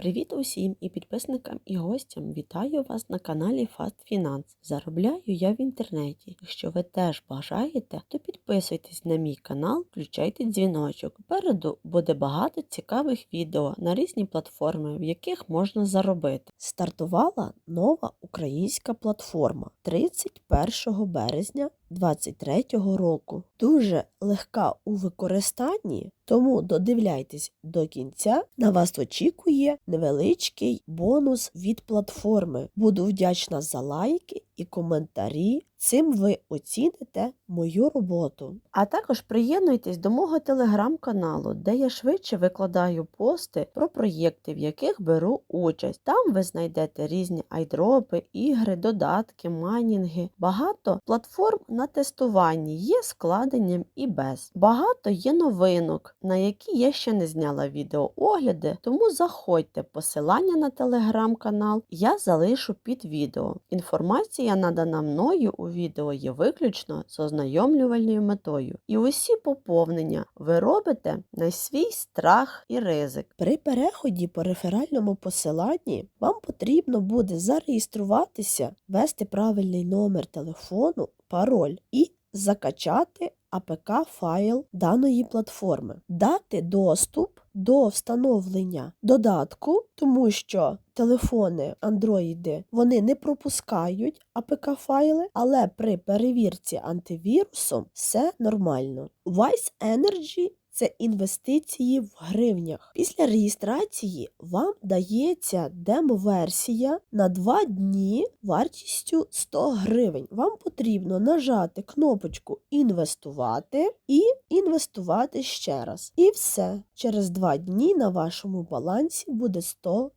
Привіт усім і підписникам і гостям. Вітаю вас на каналі Fast Finance. Заробляю я в інтернеті. Якщо ви теж бажаєте, то підписуйтесь на мій канал, включайте дзвіночок. Попереду буде багато цікавих відео на різні платформи, в яких можна заробити. Стартувала нова українська платформа 31 березня 2023 року. Дуже легка у використанні, тому додивляйтесь до кінця. На вас очікує невеличкий бонус від платформи. Буду вдячна за лайки і коментарі. Цим ви оціните мою роботу. А також приєднуйтесь до мого телеграм-каналу, де я швидше викладаю пости про проєкти, в яких беру участь. Там ви знайдете різні айдропи, ігри, додатки, майнінги. Багато платформ на тестуванні є складенням і без. Багато є новинок, на які я ще не зняла відеоогляди, тому заходьте посилання на телеграм-канал, я залишу під відео. Інформація надана мною у відео є виключно з ознайомлювальною метою. І усі поповнення ви робите на свій страх і ризик. При переході по реферальному посиланні вам потрібно буде зареєструватися, ввести правильний номер телефону, пароль і закачати APK-файл даної платформи, дати доступ до встановлення додатку, тому що телефони Android вони не пропускають APK-файли, але при перевірці антивірусом все нормально. Vice Energy це інвестиції в гривнях. Після реєстрації вам дається демо-версія на 2 дні вартістю 100 гривень. Вам потрібно нажати кнопочку Інвестувати і інвестувати ще раз. І все. Через 2 дні на вашому балансі буде 100 гривень.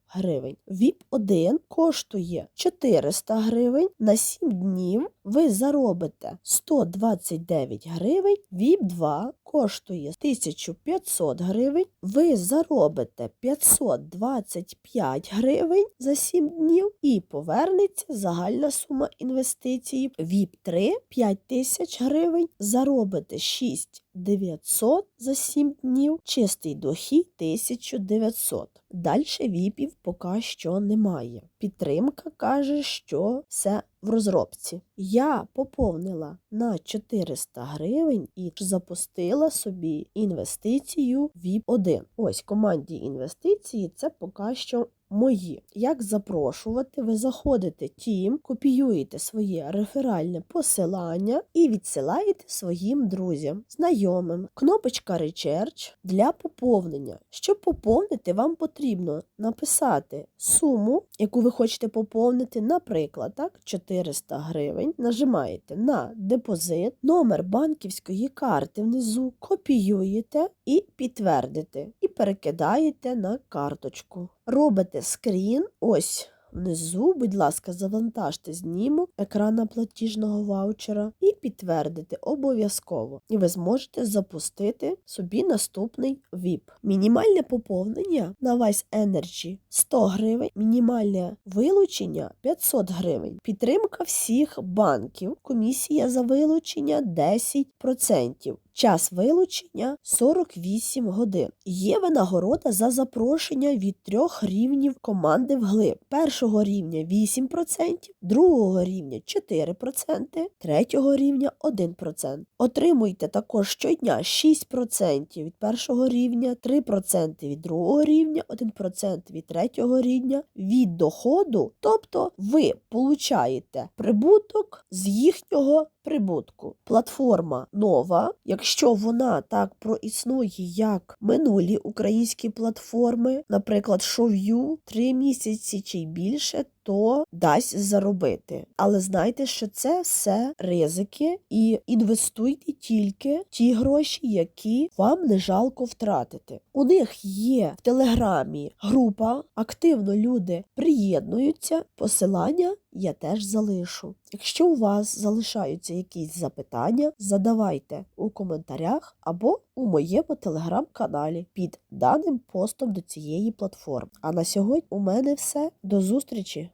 VIP 1 коштує 400 гривень. На 7 днів ви заробите 129 гривень. VIP 2 коштує 1500 гривень. Ви заробите 525 гривень за 7 днів і повернеться загальна сума інвестиції. VIP 3 5000 гривень. Заробите 6 900 за 7 днів, чистий дохід 1900. Далі віпів поки що немає. Підтримка каже, що все в розробці. Я поповнила на 400 гривень і запустила собі інвестицію VIP 1. Ось команді інвестиції це поки що мої. Як запрошувати? Ви заходите Тім, копіюєте своє реферальне посилання і відсилаєте своїм друзям, знайомим. Кнопочка Recharge для поповнення. Щоб поповнити, вам потрібно написати суму, яку ви хочете поповнити, наприклад, так, 400 гривень. Нажимаєте на депозит, номер банківської карти внизу, копіюєте і підтвердите, і перекидаєте на карточку. Робите скрін, ось внизу, будь ласка, завантажте знімок екрана платіжного ваучера і підтвердите обов'язково. І ви зможете запустити собі наступний VIP. Мінімальне поповнення на Vice Energy 100 гривень, мінімальне вилучення 500 гривень. Підтримка всіх банків. Комісія за вилучення 10%. Час вилучення 48 годин. Є винагорода за запрошення від трьох рівнів команди вглиб. Першого рівня 8%, другого рівня 4%, третього рівня 1%. Отримуйте також щодня 6% від першого рівня, 3% від другого рівня, 1% від третього рівня від доходу. Тобто ви получаєте прибуток з їхнього прибутку. Платформа нова. Якщо вона так проіснує, як минулі українські платформи, наприклад, Шов'ю 3 місяці чи більше, то дасть заробити. Але знайте, що це все ризики, і інвестуйте тільки ті гроші, які вам не жалко втратити. У них є в телеграмі група, активно люди приєднуються. Посилання я теж залишу. Якщо у вас залишаються якісь запитання, задавайте у коментарях або у моєму телеграм-каналі під даним постом до цієї платформи. А на сьогодні у мене все. До зустрічі!